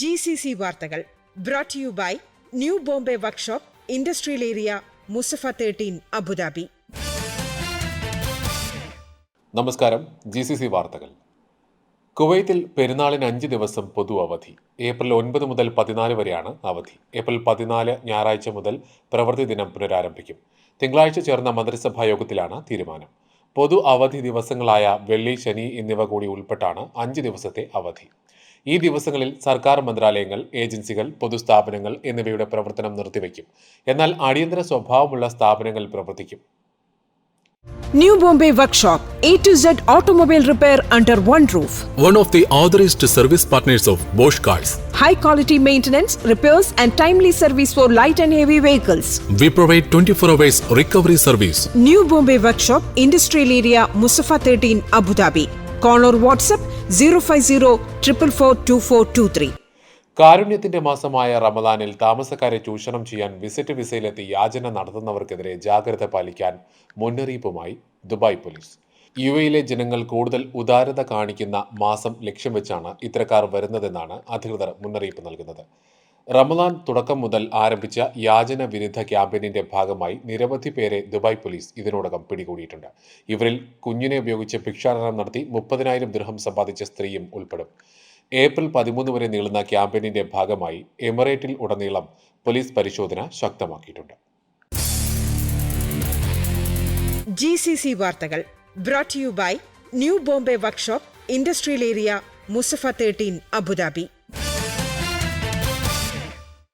G C C വാർത്തകൾ brought you by New Bombay workshop industrial area Musaffah thirteen Abu Dhabi നമസ്കാരം G C C വാർത്തകൾ. കുവൈത്തിൽ പെരുന്നാളിന് അഞ്ച് ദിവസം പൊതു അവധി. ഏപ്രിൽ ഒൻപത് മുതൽ പതിനാല് വരെയാണ് അവധി. ഏപ്രിൽ പതിനാല് ഞായറാഴ്ച മുതൽ പ്രവൃത്തി ദിനം പുനരാരംഭിക്കും. തിങ്കളാഴ്ച ചേർന്ന മന്ത്രിസഭാ യോഗത്തിലാണ് തീരുമാനം. പൊതു അവധി ദിവസങ്ങളായ വെള്ളി ശനി എന്നിവ കൂടി ഉൾപ്പെട്ടാണ് അഞ്ച് ദിവസത്തെ അവധി. ഈ ദിവസങ്ങളിൽ സർക്കാർ മന്ത്രാലയങ്ങൾ ഏജൻസികൾ പൊതുസ്ഥാപനങ്ങൾ എന്നിവയുടെ പ്രവർത്തനം നിർത്തിവെക്കും എന്നാൽ അടിയന്തര സ്വഭാവമുള്ള സ്ഥാപനങ്ങൾ പ്രവർത്തിക്കും. New Bombay Workshop, A to Z automobile repair under one roof. One of the authorized service partners of Bosch Cars. High quality maintenance, repairs, and timely service for light and heavy vehicles. We provide 24 hours recovery service. New Bombay Workshop, Industrial Area, Musafa 13, Abu Dhabi. Call or WhatsApp 050 444 2423. കാരുണ്യത്തിന്റെ മാസമായ റമദാനിൽ താമസക്കാരെ ചൂഷണം ചെയ്യാൻ visit വിസയിലെത്തി യാചന നടത്തുന്നവർക്കെതിരെ ജാഗ്രത പാലിക്കാൻ മുന്നറിയിപ്പുമായി ദുബായ് പോലീസ്. യു എയിലെ ജനങ്ങൾ കൂടുതൽ ഉദാരത കാണിക്കുന്ന മാസം ലക്ഷ്യം വെച്ചാണ് ഇത്തരക്കാർ വരുന്നതെന്നാണ് അധികൃതർ മുന്നറിയിപ്പ് നൽകുന്നത്. റമദാൻ തുടക്കം മുതൽ ആരംഭിച്ച യാചന വിരുദ്ധ ക്യാമ്പയിനിന്റെ ഭാഗമായി നിരവധി പേരെ ദുബായ് പോലീസ് ഇതിനോടകം പിടികൂടിയിട്ടുണ്ട്. ഇവരിൽ കുഞ്ഞിനെ ഉപയോഗിച്ച് ഭിക്ഷാടനം നടത്തി മുപ്പതിനായിരം ദൃഹം സമ്പാദിച്ച സ്ത്രീയും ഉൾപ്പെടും. ഏപ്രിൽ പതിമൂന്ന് വരെ നീളുന്ന ക്യാമ്പയിനിന്റെ ഭാഗമായി എമിറേറ്റിൽ ഉടനീളം പോലീസ് പരിശോധന ശക്തമാക്കിയിട്ടുണ്ട്. ജി സി സി വാർത്തകൾ brought you by New Bombay workshop industrial area Musaffah thirteen Abu Dhabi